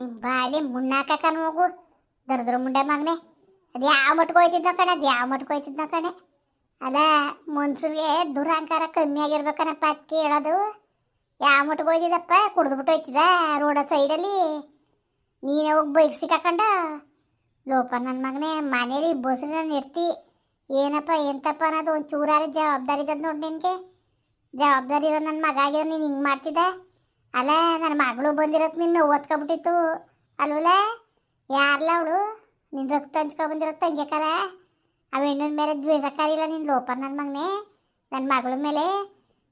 ಬಾಲಿ ಮುಣ್ಣಾಕನ ಹೋಗು. ದರ್ದ್ರ ಮುಂಡೆ ಮಗನೆ. ಅದು ಯಾವ ಮಟ್ಕೋಯ್ತಿದ್ದ ಕಣೆ, ಅದು ಯಾವ ಮಟ್ಕೋಯ್ತಿದ್ದ ಕಣೆ. ಅಲ್ಲ, ಮನ್ಸಿಗೆ ದುರಹಂಕಾರ ಕಮ್ಮಿ ಆಗಿರ್ಬೇಕನಪ್ಪ ಅದಕ್ಕೆ ಹೇಳೋದು ಯಾವ ಮಟ್ಗೆ ಹೋಯ್ತಿದ್ದಪ್ಪ? ಕುಡಿದ್ಬಿಟ್ಟು ಹೋಯ್ತಿದ್ದ ರೋಡ ಸೈಡಲ್ಲಿ ನೀನೇ ಹೋಗಿ ಬೈಕ್ ಸಿಕ್ಕಾಕೊಂಡ? ಲೋಪ ನನ್ನ ಮಗನೇ, ಮನೇಲಿ ಬಸ್ರನ್ನ ಇರ್ತಿ ಏನಪ್ಪ, ಎಂತಪ್ಪ ಅನ್ನೋದು ಒಂದು ಜವಾಬ್ದಾರಿ ಇದ್ದದ್ದು ನೋಡಿ ನಿನಗೆ. ಜವಾಬ್ದಾರಿ ಇರೋ ನನ್ನ ಮಗ ಆಗಿರೋ ನೀನು ಹಿಂಗೆ ಮಾಡ್ತಿದ್ದ? ಅಲ್ಲ ನನ್ನ ಮಗಳು ಬಂದಿರತ್ ನಿನ್ನ ಓದ್ಕೊಬಿಟ್ಟಿತ್ತು ಅಲ್ವಲ್ಲ ಯಾರಲ್ಲ ಅವಳು? ನಿನ್ನ ರಕ್ತ ಹಂಚ್ಕೊ ಬಂದಿರತ್ತ ಆ ಹೆಣ್ಣಿನ ಮೇಲೆ ದ್ವೇಷಕಾರಿಲ್ಲ ನಿನ್ನ ಲೋಪ ನನ್ನ ಮಗನೇ. ನನ್ನ ಮಗಳ ಮೇಲೆ?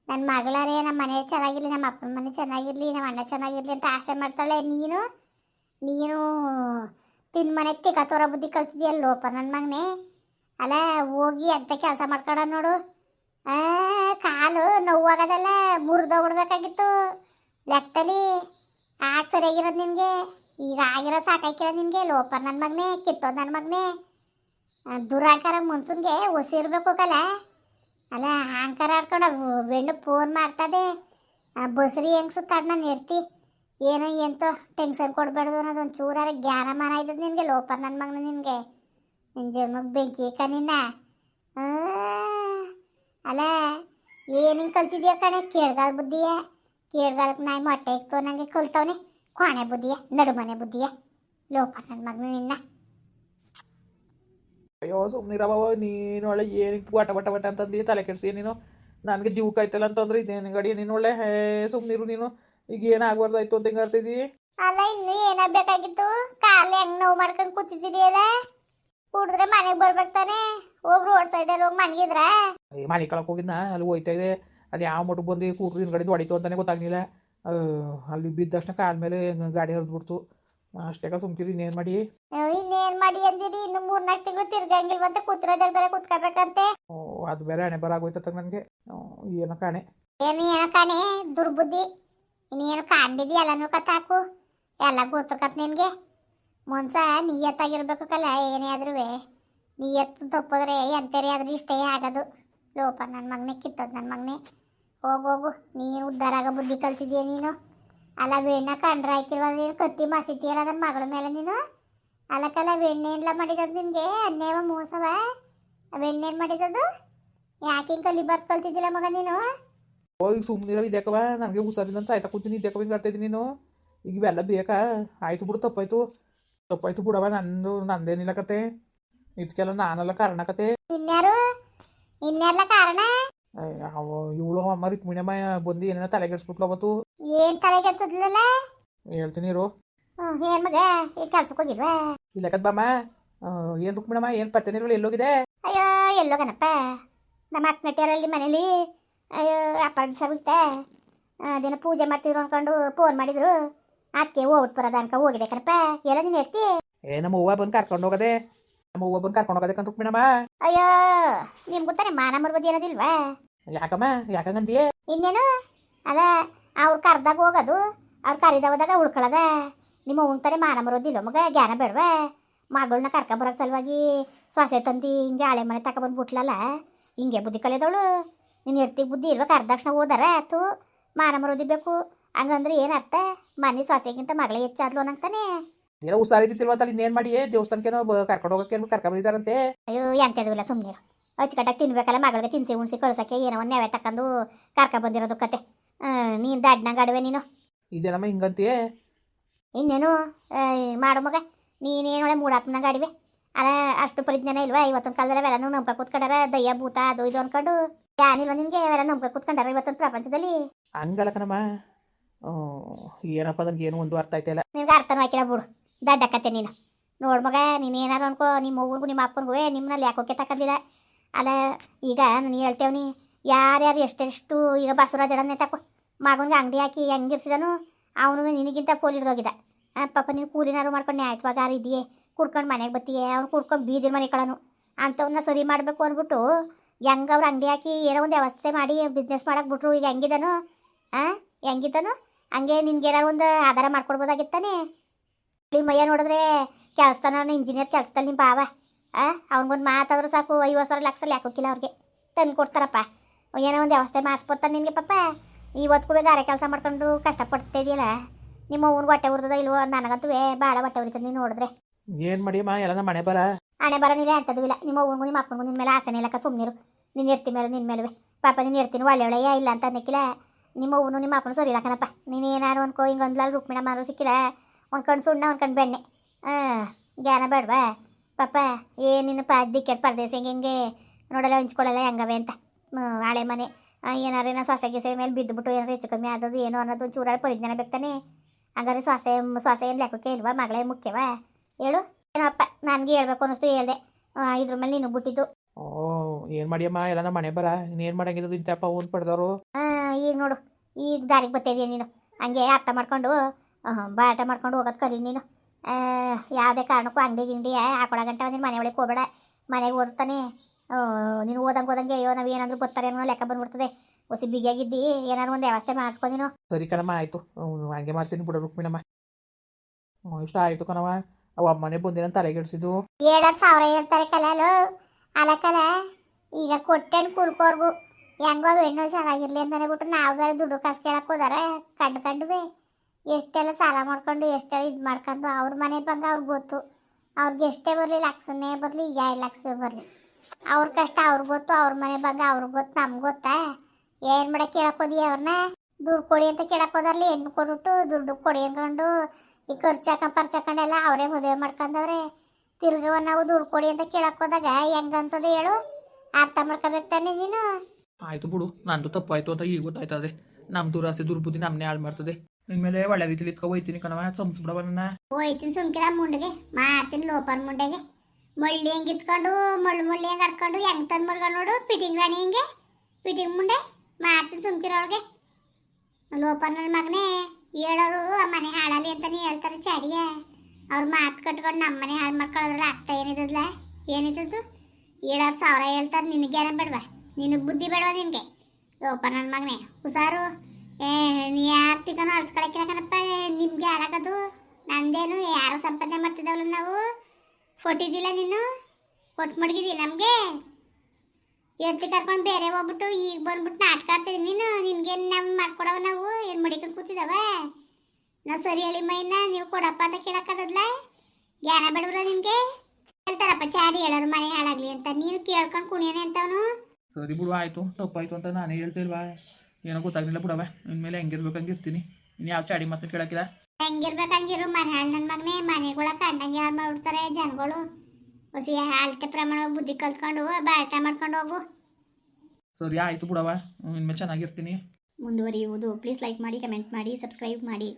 ನನ್ನ ಮಗಳರೇ ನಮ್ಮ ಮನೆ ಚೆನ್ನಾಗಿರಲಿ ನಮ್ಮ ಅಪ್ಪನ ಮನೆ ಚೆನ್ನಾಗಿರ್ಲಿ ನಮ್ಮ ಅಣ್ಣ ಚೆನ್ನಾಗಿರಲಿ ಅಂತ ಆಸೆ ಮಾಡ್ತಾಳೆ ನೀನು? ನೀನು ತಿನ್ನ ಮನೆ ತಿಕ್ಕ ಬುದ್ಧಿ ಕಲ್ತಿದ್ಯಲ್ಲ ಲೋಪ ನನ್ನ ಮಗನೇ? ಅಲ್ಲ ಹೋಗಿ ಅಂತ ಕೆಲಸ ಮಾಡ್ಕೊಳ ನೋಡು. ಕಾಲು ನೋವಾಗದಲ್ಲ ಮುರಿದೋಗ್ಬಿಡ್ಬೇಕಾಗಿತ್ತು. ಲೆಕ್ಕದಲ್ಲಿ ಆಗ ಸರಿಯಾಗಿರೋದು ನಿನಗೆ ಈಗ ಆಗಿರೋ ಸಾಕಾಕಿರೋದು ನಿನಗೆ ಲೋಪರ್ ನನ್ನ ಮಗನೇ, ಕಿತ್ತೋದು ನನ್ನ ಮಗನೇ. ದುರಾಕಾರ ಮುನ್ಸೂನ್ಗೆ ಉಸಿರ್ಬೇಕು ಕಲ. ಅಲ್ಲ ಹಾಂಕಾರ ಆಡ್ಕೊಂಡು ಬೆಣ್ಣು ಫೋನ್ ಮಾಡ್ತದೆ. ಬಸ್ರಿ ಹೆಂಗ್ ಸುತ್ತಾಡ್ ನಾನು ಇರ್ತಿ? ಏನೋ ಎಂತೋ ಟೆನ್ಷನ್ ಕೊಡಬಾರ್ದು ಅನ್ನೋದು ಒಂದು ಚೂರಾರ ಜ್ಞಾನ ಮಾನ ಆಯ್ತದ ನಿನಗೆ, ಲೋಪರ್ ನನ್ನ ಮಗನ ನಿನಗೆ. ನಿನ್ನ ಜನ್ಮಕ್ಕೆ ಬೆಂಕಿ ಕ ನಿನ್ನ? ಅಲ್ಲ ಏನಿಂಗ್ ಕಲ್ತಿದ್ಯಾ ಕಣೆ? ಕೇಳ್ಗಾಲ್ ಬುದ್ಧಿಯ. ಕೇಳ್ಗಾಲಕ್ಕೆ ನಾಯಿ ಮೊಟ್ಟೆ ಇಕ್ತು ನನಗೆ ಕಲ್ತವನೆ. ಕೋಣೆ ಬುದ್ಧಿಯ ನಡುಮನೆ ಬುದ್ಧಿಯ. ಲೋಪ ನನ್ನ ಮಗನ ನಿನ್ನ. ಅಯ್ಯೋ ಸುಮ್ಮನಿರವ ನೀನು ಒಳ್ಳೆ ಏನಿತ್ತು ವಟ ವಟ ವಟ ಅಂತಂದು ತಲೆ ಕೆಡಿಸಿ ನೀನು. ನನಗೆ ಜೀವ ಕಾಯ್ತಲ್ಲ ಅಂತಂದ್ರೆ ಇದೇನು ಗಡಿ ನೀನು ಒಳ್ಳೆ ಹೇ ಸುಮ್ಮನಿರು ನೀನು. ಈಗ ಏನಾಗಬಾರ್ದಾಯ್ತು ಅಂತ ಹಿಂಗೆ ಆಡ್ತಿದ್ದಿ ಅಲ್ಲ ಇನ್ನು ಏನಾಗಬೇಕಾಗಿತ್ತು ಕಾಲು ಹೆಂಗ್ ನೋವು ಮಾಡ್ಕೊಂಡು ಕೂತಿದ್ದೀರಿಯಲ್ಲ ಕುಡಿದ್ರೆ ಮನೆಗೆ ಬರ್ಬೇಕು ತಾನೆ. ಹೋಗಿ ರೋಡ್ ಸೈಡಲ್ಲಿ ಹೋಗಿ ಮನೆಗಿದ್ರ. ಮನೆ ಕಳಕ್ ಹೋಗಿದ್ನ? ಅಲ್ಲಿ ಹೋಯ್ತಾ ಇದೆ. ಅದು ಯಾವ ಮಟ್ಟಕ್ಕೆ ಬಂದು ಕೂಟ್ರು ಹಿಂದ್ಗಡೆ ಹೊಡಿತು ಅಂತಾನೆ ಗೊತ್ತಾಗ್ಲಿಲ್ಲ. ಅಲ್ಲಿ ಬಿದ್ದ ತಕ್ಷಣ ಕಾಲ ಮೇಲೆ ಗಾಡಿ ಹರಿದ್ಬಿಡ್ತು ಅಷ್ಟೇ ಸುಮ್ಕಿರಿ ಇನ್ನೇನು ಮಾಡಿ? ಇನ್ನೇನು ಮಾಡಿ ಅಂದಿರಿ? ಇನ್ನು ಮೂರ್ನಾಲ್ಕು ತಿಂಗಳು ತಿರ್ಗಂಗಿಲ್ವಂತೆ ಕೂತಿರೋ ಜಾಗದಲ್ಲಿ ಕೂತ್ಕೋಬೇಕಂತೆ. ಓ, ಅದು ಬೇರೆ ಹಣೆ ಬರಾಗೋಯ್ತದ ನನಗೆ. ಏನೋ ಕಾಣೆ. ಏನು ಏನೋ ಕಾಣೆ? ದುರ್ಬುದ್ಧಿ. ಇನ್ನೇನು ಕಾಣಿದಿ ಎಲ್ಲನೂ ಕತ್ತಾಕು ಎಲ್ಲ ಗೊತ್ತಕತ್ ನಿನಗೆ. ಮುಂಚ ನಿಯತ್ತಾಗಿರ್ಬೇಕು ಕಲ್ಲ ಏನೇ ಆದ್ರೂ ನಿಯತ್ತು ತಪ್ಪಿದ್ರೆ ಎಂತೇರಿ ಆದ್ರೂ ಇಷ್ಟೇ ಆಗೋದು. ಲೋಪ ನನ್ನ ಮಗನೇ ಕಿತ್ತೋದು ನನ್ನ ಮಗನೇ. ಹೋಗೋಗು ನೀನು ಉದ್ದಾರಾಗ ಬುದ್ಧಿ ಕಲ್ತಿದ್ಯಾ ನೀನು? ಅಲ್ಲ ವೇಣ್ಣ ಕಂಡ್ರೆ ಹಾಕಿಲ್ವಲ್ಲ ನೀನು? ಕತ್ತಿ ಮಸಿತೀಯಲ್ಲ ನನ್ನ ಮಗಳ ಮೇಲೆ ನೀನು? ಅಲ್ಲಕ್ಕಲ್ಲ ಬೆಣ್ಣೆ ಎಲ್ಲ ಮಾಡಿದದು ನಿನಗೆ? ಅನ್ನೇವ ಮೋಸವ? ಬೆಣ್ಣೆನ್ ಮಾಡಿದದು? ಯಾಕೆ ಹಿಂಗೆ ಕಲಿಬಾರ್ದು ಕಲ್ತಿದ್ದಿಲ್ಲ ಮಗ ನೀನು? ಓ ಈಗ ಸುಮ್ಮನಿರೋ ಇದ್ಯಾಕವ ನನಗೆ ಹುಷಾರಿಂದ ಸಾಯ್ತಾ ಕೂತೀನಿ ಇದ್ಯಾಕವ ಹಿಂಗೆ ಆಡ್ತಾ ನೀನು? ಈಗ ಇವೆಲ್ಲ ಬೇಕಾ? ಆಯ್ತು ಬಿಡು ತಪ್ಪಾಯ್ತು. ತಪ್ಪಾಯ್ತು ಬಿಡವ ನಂದು ನಂದೇನಿಲ್ಲ ಕತೆ. ಇದಕ್ಕೆಲ್ಲ ನಾನಲ್ಲ ಕಾರಣ ಕತೆ. ಇನ್ಯಾರು? ಇನ್ಯಾರ್ಲ ಕಾರಣ? ಅವ ಇವಳು ಅಮ್ಮ ಮಿಣಮಯ ಬಂದು ಏನೇನೋ ತಲೆಗೆಡ್ಸ್ಬಿಟ್ಲು ಅವತ್ತು. ಏನ್ ತಲೆ ಕೆಡ್ಸದ್ಲಲ್ಲ ಹೇಳ್ತೀನಿ ಇರು. ಹ್ಮ್ ಏನ್ ಮಗ? ಈ ಕೆಲ್ಸಕ್ಕೆ ಹೋಗಿಲ್ವಾ? ಏನ್ ಬಾಮ್ಮ. ಏನು ಏನ್ ಏನು ಪತ್ತೆನಿಲ್ಲ ಎಲ್ಲೋಗಿದೆ ಅಯ್ಯೋ ಎಲ್ಲೋಗನಪ್ಪ ನಮ್ಮ ಅಕ್ಕನಟ್ಟಿಯರಲ್ಲಿ ಮನೇಲಿ. ಅಯ್ಯೋ ಅಪ್ಪ ಸಗುತ್ತೆ ಅದೇನೋ ಪೂಜೆ ಮಾಡ್ತಿದ್ರು ಅನ್ಕೊಂಡು ಫೋನ್ ಮಾಡಿದ್ರು. ಅದಕ್ಕೆ ಹೋಗ್ಬಿಟ್ಟು ಬರೋದ ಅನ್ಕ ಹೋಗಿದೆ ಕಣಪ್ಪ ಎಲ್ಲ ನೀನು ಹೇಳ್ತಿ? ಏ ನಮ್ಮ ಅವ್ವ ಬಂದು ಕರ್ಕೊಂಡು ಹೋಗದೆ. ನಮ್ಮ ಬಂದು ಕರ್ಕೊಂಡು ಹೋಗದೆ ಕಂತ ರುಕ್ಮಿಣಮ್ಮ ಅಯ್ಯೋ ನಿಮ್ಗೂ ತಾನೆ ಮಾನ ಮರ್ಬೋದು ಏನದಿಲ್ವಾ ಯಾಕಮ್ಮ ಯಾಕಂಗಂತೀಯ ಇನ್ನೇನು? ಅಲ್ಲ ಅವ್ರು ಕರ್ದಾಗ ಹೋಗೋದು ಅವ್ರು ಕರಿದ ಹೋದಾಗ ಉಳ್ಕೊಳ್ಳೋದ ನಿಮ್ಮ ಅವ್ನ ತಾರೆ ಮಾನ ಮರೋದಿಲ್ಲ ಮಗ ಜ್ಞಾನ ಬೇಡವಾ? ಮಗಳನ್ನ ಕರ್ಕೊಂಬರಕ್ಕೆ ಸಲುವಾಗಿ ಸೊಸೆ ತಂದು ಹಿಂಗೆ ಹಳೆ ಮನೆ ತಗೊಬಂದ್ಬಿಟ್ಲಲ್ಲ ಹಿಂಗೆ ಬುದ್ಧಿ ಕಲಿದವಳು? ನೀನು ಎಡ್ತಿಗೆ ಬುದ್ಧಿ ಇಲ್ವಾ ಕರ್ದಾಕ್ಷಣ ಹೋದಾರ? ಆಯ್ತು ಮಾನ ಮರೋದಿ ಬೇಕು. ಹಂಗಂದ್ರೆ ಏನು ಅರ್ಥ? ಮನೆ ಸೊಸೆಗಿಂತ ಮಗಳೇ ಹೆಚ್ಚಾದ್ಲು ಅನ್ನಂತಾನೆ ಏನೋ ಹುಷಾರಿದ್ದಿಲ್ವ ಅಂತ ಇನ್ನೇನು ಮಾಡಿ? ದೇವಸ್ಥಾನಕ್ಕೇನೋ ಕರ್ಕೊಂಡು ಹೋಗಕ್ಕೆ ಕರ್ಕೊಂಡು ಬಂದಿದ್ದಾರಂತೆ ಅಯ್ಯೋ ಎಂತದು ಸುಮ್ನೆ ಸುಮ್ಮನೆ ಅಚ್ಚುಕಟ್ಟಾಗಿ ತಿನ್ಬೇಕಲ್ಲ ಮಗಳಿಗೆ ತಿನ್ಸಿ ಉಣ್ಸಿ ಕಳ್ಸಕ್ಕೆ ಏನೋ ಒಂದು ನೆವೆ ತಕ್ಕಂದು ಕರ್ಕೊಂಡ್ ಬಂದಿರೋದು ಕತೆ ನೀನು ದಡ್ನಂಗೆ ಅಡುವೆ ನೀನು. ಇದೇನಮ್ಮ ಹಿಂಗಂತೀಯ ಇನ್ನೇನು ಮಾಡು ಮಗ. ನೀನೇನೊಳೆ ಮೂಡಾಪ್ನ ಅಡುವೆ ಅಲ್ಲ ಅಷ್ಟು ಪರಿಜ್ಞಾನ ಇಲ್ವಾ? ಇವತ್ತೊಂದು ಕಾಲದಲ್ಲಿ ಅವೆಲ್ಲ ನಂಬ್ಕ ಕೂತ್ಕೊಂಡಾರ? ದಯ್ಯ ಭೂತ ಅದು ಇದು ಅನ್ಕೊಂಡು. ಯಾನಿಲ್ವ ನಿನ್ಗೆ? ಅವೆಲ್ಲ ನಂಬ್ಕ ಕೂತ್ಕೊಂಡಾರ ಇವತ್ತೊಂದು ಪ್ರಪಂಚದಲ್ಲಿ? ಹಂಗಲ್ಲ ಕಣಮ್ಮ. ಏನಪ್ಪ ನನಗೆ ಏನು ಒಂದು ಅರ್ಥ ಆಯ್ತಾ ಇಲ್ಲ. ನಿನ್ಗೆ ಅರ್ಥನೂ ಹಾಕಿಲ್ಲ ಬಿಡು. ದಡ್ಡ ಕತೆ ನೀನು. ನೋಡ್ ಮಗ ನೀನು ಏನಾರು ಅನ್ಕೋ ನಿಮ್ಮ ಅವ್ರಿಗೂ ನಿಮ್ಮ ಅಪ್ಪನಿಗೂ. ನಿಮ್ಮನಲ್ಲಿ ಯಾಕೋಕೆ ತಕ್ಕಂದಿಲ್ಲ ಅಲ್ಲ ಈಗ ನಾನು ಹೇಳ್ತೇವ್ನಿ ಯಾರ್ಯಾರು ಎಷ್ಟೆಷ್ಟು ಈಗ ಬಸವರಾಜಡನ್ನೇ ತಕೋ. ಮಗನಿಗೆ ಅಂಗಡಿ ಹಾಕಿ ಹೆಂಗಿರ್ಸಿದನು ಅವನು ನಿನಗಿಂತ ಪೋಲ್ ಹಿಡ್ದೋಗಿದ್ದ ಆ, ಪಾಪ ನೀನು ಕೂಲಿನಾರು ಮಾಡ್ಕೊಂಡು ನ್ಯಾಯವಾಗಿ ಯಾರು ಇದೆಯೇ ಕುಡ್ಕೊಂಡು ಮನೆಗೆ ಬತ್ತೀಯೇ? ಅವ್ನು ಕುಡ್ಕೊಂಡು ಬೀದಿನ ಮನೆ ಕಳನು. ಅಂಥವನ್ನ ಸರಿ ಮಾಡಬೇಕು ಅಂದ್ಬಿಟ್ಟು ಹೆಂಗೆ ಅವ್ರು ಅಂಗಡಿ ಹಾಕಿ ಏನೋ ಒಂದು ವ್ಯವಸ್ಥೆ ಮಾಡಿ ಬಿಸ್ನೆಸ್ ಮಾಡಕ್ ಬಿಟ್ರು ಈಗ ಹೆಂಗಿದನು? ಹಾಂ ಹೆಂಗಿದ್ದನು? ಹಂಗೆ ನಿನ್ಗೆ ಏನಾರ ಒಂದು ಆಧಾರ ಮಾಡ್ಕೊಡ್ಬೋದಾಗಿತ್ತಾನೆ? ನಿಮ್ಮ ಮಯ್ಯ ನೋಡಿದ್ರೆ ಕೆಲಸನ ಇಂಜಿನಿಯರ್ ಕೆಲಸದಲ್ಲಿ ನಿಮ್ಮ ಬಾವ ಆ ಅವ್ನಿಗೊಂದು ಮಾತಾದ್ರೂ ಸಾಕು ಐವತ್ತು ಸಾವಿರ ಲಕ್ಷ ಯಾಕೋಕಿಲ್ಲ ಅವ್ರಿಗೆ. ತಂದು ಕೊಡ್ತಾರಪ್ಪ. ಏನೋ ಒಂದು ವ್ಯವಸ್ಥೆ ಮಾಡಿಸ್ಬೋತಾನೆ ನಿನಗೆ ಪಾಪ. ಇವತ್ತಿಗೂ ಗಾರೆ ಕೆಲಸ ಮಾಡ್ಕೊಂಡು ಕಷ್ಟಪಡ್ತಾ ಇದೆಯಲ್ಲ. ನಿಮ್ಮ ಅವ್ನಿಗೆ ಹೊಟ್ಟೆ ಉರ್ದದ ಇಲ್ವೋ ನನಗಂತೂ ಭಾಳ ಹೊಟ್ಟೆ ಉರಿತದೆ ನೀನು ನೋಡಿದ್ರೆ. ಏನು ಮಾಡಿಯಮ್ಮ ಎಲ್ಲ ನಮ್ಮ ಮನೆ ಬರ? ಹಣೆ ಬರ ನೀವೇ ಅಂತದೂ ಇಲ್ಲ. ನಿಮ್ಮ ಅವ್ನಿಗೂ ನಿಮ್ಮ ಅಪ್ಪನಿಗೂ ನಿನ್ನ ಮೇಲೆ ಆಸೆನೇ ಇಲ್ಲಕ್ಕ ಸುಮ್ಮನಿರು ನೀನು ಇರ್ತಿ ಮೇಲೆ ನಿನ್ನ ಮೇಲೆ ಪಾಪ ನೀನು ಇರ್ತೀನಿ ಒಳ್ಳೆ ಒಳ್ಳೆಯ ಇಲ್ಲ ಅಂತ ಅನ್ನಕ್ಕಿಲ್ಲ. ನಿಮ್ಮ ಅವ್ವನು ನಿಮ್ಮ ಅಪ್ಪನು ಸರಿ ಇಲ್ಲ ಕಣಪ್ಪ. ನೀನು ಏನಾರು ಅನ್ಕೋ ಹಿಂಗೆ ಒಂದ್ಲಲ್ಲಿ ರುಕ್ಮಿಣ ಮಾರು ಸಿಕ್ಕಿಲ್ಲ. ಒಂದು ಕಣ್ಣು ಸುಣ್ಣ ಒಂದು ಕಣ್ಣು ಬೆಣ್ಣೆ. ಹಾಂ ಜ್ಞಾನ ಬೇಡವಾ? ಪಾಪ ಏನಿನ್ನು ಪ ಕೆಟ್ಟ ಪರದೇಶ ಹಿಂಗೆ ಹಿಂಗೆ ನೋಡಲ್ಲ ಹಂಚ್ಕೊಳ್ಳಲ್ಲ ಹೆಂಗವೆ ಅಂತ. ಹಳೆ ಮನೆ. ಏನಾರು ಏನೋ ಶ್ವಾಸ ಗಿಸೆ ಮೇಲೆ ಬಿದ್ದುಬಿಟ್ಟು ಏನಾರು ಹೆಚ್ಚು ಕಮ್ಮಿ ಆದದ್ದು ಏನೋ ಅನ್ನೋದು ಚೂರಾರು ಪರಿಜ್ಞಾನ ಬೇಕಾನೆ ಹಂಗಾರೆ ಶ್ವಾಸ ಶ್ವಾಸ ಏನು ಲೆಕ್ಕಕ್ಕೆ ಇಲ್ವಾ? ಮಗಳೇ ಮುಖ್ಯವಾ? ಹೇಳು. ಏನಪ್ಪ ನನಗೆ ಹೇಳ್ಬೇಕು ಅನ್ನಿಸ್ತು ಹೇಳ್ದೆ. ಇದ್ರ ಮೇಲೆ ನೀನು ಬಿಟ್ಟಿದ್ದು. ಓ ಏನು ಮಾಡಿಯಮ್ಮ? ಎಲ್ಲ ನಮ್ಮ ಮನೆ ಬರ. ಇನ್ನೇನು ಮಾಡಂಗಿದ್ದು ಇಂತಪ್ಪ ಊನ್ ಪಡೆದವರು? ಈಗ ನೋಡು ಈಗ ದಾರಿಗೆ ಬರ್ತಿದೀಯ ನೀನು? ಹಂಗೆ ಅರ್ಥ ಮಾಡ್ಕೊಂಡು ಬಾಟ ಮಾಡ್ಕೊಂಡು ಹೋಗೋದು ಕಲಿ ನೀನು. ಯಾವುದೇ ಕಾರಣಕ್ಕೂ ಅಂಗಡಿ ಗಿಂಡಿ ಹಾಕೊಳ ಗಂಟ ನೀನು ಮನೆ ಒಳಗೆ ಹೋಗಬೇಡ. ಮನೆಗೆ ಓದ್ತಾನೆ ನೀನು ಓದಂಗೆ ಓದಂಗೆ ಅಯ್ಯೋ ನಾವು ಏನಾದರೂ ಗೊತ್ತಾರೇನೋ ಅನ್ನೋ ಲೆಕ್ಕ ಬಂದ್ಬಿಡ್ತದೆ. ಹೊಸಿ ಬಿಗಿಯಾಗಿದ್ದಿ ಏನಾದ್ರು ಒಂದು ವ್ಯವಸ್ಥೆ ಮಾಡಿಸ್ಕೊ ನೀನು. ಸರಿ ಕಣಮ್ಮ ಆಯಿತು. ಹಂಗೆ ಮಾಡ್ತೀನಿ ಬಿಡ ರುಕ್ಮಿಣಮ್ಮ. ಇಷ್ಟ ಆಯಿತು ಕಣವ ಅವ ಅಮ್ಮನೇ ಬಂದಿನ ತಲೆಗೆಡ್ಸಿದ್ದು ಏಳು ಸಾವಿರ ಹೇಳ್ತಾರೆ ಕಲಾಲು. ಅಲ್ಲ ಕಲ ಈಗ ಕೊಟ್ಟೇನು ಕುಲ್ಕೋರ್ಗು. ಹೆಂಗೋ ಹೆಣ್ಣು ಚೆನ್ನಾಗಿರ್ಲಿ ಅಂತಾನೆ ಬಿಟ್ಟು ನಾವು ಬೇರೆ ದುಡ್ಡು ಕಾಸು ಕೇಳಕ್ಕೆ ಹೋದಾರೆ. ಕಂಡು ಕಂಡುವೆ ಎಷ್ಟೆಲ್ಲ ಸಾಲ ಮಾಡ್ಕೊಂಡು ಎಷ್ಟೆಲ್ಲ ಇದು ಮಾಡ್ಕೊಂಡು ಅವ್ರ ಮನೆ ಬಂದು ಅವ್ರಿಗೆ ಗೊತ್ತು. ಅವ್ರಿಗೆ ಎಷ್ಟೇ ಬರಲಿ ಲಕ್ಷನೇ ಬರಲಿ ಎರಡು ಲಕ್ಷ ಬರಲಿ. ಅವ್ರ ಕಷ್ಟ ಅವ್ರಿಗೆ ಗೊತ್ತು, ಅವ್ರ ಮನೆ ಬಂದು ಅವ್ರಿಗೆ ಗೊತ್ತು ನಮ್ಗೆ ಗೊತ್ತಾ? ಏನು ಮಾಡಕ್ಕೆ ಕೇಳಕ್ಕೆ ಹೋದಿ ಅವ್ರನ್ನ ದುಡ್ಡು ಕೊಡಿ ಅಂತ ಕೇಳಕ್ಕೆ ಹೋದಾರ್ಲಿ, ಹೆಣ್ಣು ಕೊಟ್ಬಿಟ್ಟು ದುಡ್ಡು ಕೊಡಿ ಅಂದ್ಕೊಂಡು ಈ ಖರ್ಚಾಕ ಪರ್ಚಾಕೊಂಡೆಲ್ಲ ಅವರೇ ಮದುವೆ ಮಾಡ್ಕೊಂಡವ್ರೆ. ತಿರ್ಗವ ನಾವು ದುಡ್ಡು ಕೊಡಿ ಅಂತ ಕೇಳಕ್ ಹೋದಾಗ ಹೆಂಗ ಅನ್ಸೋದು ಹೇಳು? ಅರ್ಥ ಮಾಡ್ಕೋಬೇಕು ತಾನೆ ನೀನು? ಆಯಿತು ಬಿಡು, ನಂದು ತಪ್ಪಾಯ್ತು ಅಂತ ಈಗ ಗೊತ್ತಾಯ್ತದೆ. ನಮ್ಮ ದುರಾಸೆ ದುರ್ಬುದ್ಧಿ ನಮ್ಮನ್ನೇ ಹಾಳು ಮಾಡ್ತದೆ. ಇನ್ಮೇಲೆ ಒಳ್ಳೆ ರೀತಿಲಿ ಇತ್ಕೊ ಹೋಯ್ತೀನಿ ಕಣವ ಸಂಸ್ಬಿಡವ ನನ್ನ. ಹೋಯ್ತೀನಿ ಸುಮ್ಕಿರ ಮುಂಡೆಗೆ, ಮಾಡ್ತೀನಿ ಲೋಪರ್ ಮುಂಡೆಗೆ. ಮಳ್ಳಿ ಹೆಂಗ್ ಇತ್ಕೊಂಡು, ಮಳ್ಳು ಮೊಳ್ಳಿ ಹೆಂಗ್ ಆಡ್ಕೊಂಡು ಹೆಂಗ್ ತಂದ್ ಮಡ್ಕೊಂಡು ನೋಡು ಫಿಟಿಂಗ್ ರಾಣಿ ಹಿಂಗೆ ಫಿಟಿಂಗ್ ಮುಂಡೆ ಮಾಡ್ತೀನಿ ಸುಮ್ಕಿರ ಲೋಪರ್ ನನ್ನ ಮಗನೇ, ಹೇಳೋರು ಮನೆ ಹಾಳಲ್ಲಿ ಅಂತಾನೆ ಹೇಳ್ತಾರೆ ಚಾಡಿಯ ಅವ್ರ ಮಾತು ಕಟ್ಕೊಂಡು ನಮ್ಮ ಮನೆ ಹಾಳು ಮಾಡ್ಕೊಳ್ಳೋದ್ರಲ್ಲ ಅರ್ಥ ಏನಿದ್ದಲ್ಲ ಏನಿದ್ದದ್ದು? ಏಳಾರು ಸಾವಿರ ಹೇಳ್ತಾರೆ ನಿನಗೇನ ಬೇಡವಾ? ನಿನಗೆ ಬುದ್ಧಿ ಬೇಡವಾ ನಿನಗೆ? ಲೋಪ ನನ್ನ ಮಗನೇ, ಹುಷಾರು. ಏ ಯಾರು ತಿಕ್ಕನೋ ಅಳ್ಸ್ಕೊಳಕ್ಕಿಲ್ಲ ನಿಮಗೆ ಹಾಳಾಗೋದು ನಂದೇನು, ಯಾರು ಸಂಪಾದನೆ ಮಾಡ್ತಿದ್ದವಲ್ಲ ನಾವು? ಕೊಟ್ಟಿದ್ದಿಲ್ಲ ನೀನು? ಕೊಟ್ಟು ಮಡಗಿದಿ ನಮಗೆ? ಎತ್ತಿ ಕರ್ಕೊಂಡು ಬೇರೆ ಹೋಗ್ಬಿಟ್ಟು ಈಗ ಬಂದ್ಬಿಟ್ಟು ನಾಟಕ ಆಡ್ತಿದ್ದೀನಿ ನೀನು. ನಿನ್ಗೇನು ನಾವು ಮಾಡ್ಕೊಡವ ನಾವು? ಏನು ಮಡಿಕೊಂಡು ಕೂತಿದ್ದಾವ ನಾವು ಸರಿ ಹೇಳಿ ಮೈನ, ನೀವು ಕೊಡಪ್ಪ ಅಂತ ಕೇಳಕ್ಕದಲ್ಲ ಜ್ಞಾನ ಬೇಡವ್ರ ನಿಮಗೆ? ಹೇಳ್ತಾರಪ್ಪ, ಚಾಡಿ ಹೇಳೋರು ಮನೆ ಹಾಳಾಗ್ಲಿ ಅಂತ. ನೀನು ಕೇಳ್ಕೊಂಡು ಕುಣಿಯನೆ ಅಂತವನು. ಸರಿ ಬಿಡು ಆಯಿತು. ತಪ್ಪಾಯ್ತು ಅಂತ ನಾನೇ ಹೇಳ್ತಿಲ್ವಾ ಏನೋ ಗೊತ್ತಾಗಲಿಲ್ಲ ಬಿಡವ ಇನ್ಮೇಲೆ ಹೆಂಗಿರ್ಬೇಕು ಹಂಗಿರ್ತೀನಿ. ಇನ್ನು ಯಾವ ಚಾಡಿ ಮಾತ್ರ ಕೇಳಕ್ಕಿಲ್ಲ ಹೆಂಗಿರ್ಬೇಕು ಹಂಗಿರು ಮನೆ ನನ್ನ ಮಗನೇ ಮನೆಗಳ ಕಂಡಂಗೆ ಹಾಳು ಮಾಡ್ಬಿಡ್ತಾರೆ ಜನಗಳು? ಹೊಸಿ ಅಳತೆ ಪ್ರಮಾಣ ಬುದ್ಧಿ ಕಲ್ತ್ಕೊಂಡು ಬಾಳ್ಟ ಮಾಡ್ಕೊಂಡು ಹೋಗು. ಸರಿ ಆಯಿತು ಬಿಡವ ಇನ್ಮೇಲೆ ಚೆನ್ನಾಗಿರ್ತೀನಿ. ಮುಂದುವರಿಯುವುದು. ಪ್ಲೀಸ್ ಲೈಕ್ ಮಾಡಿ ಕಮೆಂಟ್ ಮಾಡಿ ಸಬ್ಸ್ಕ್ರೈಬ್ ಮಾಡಿ.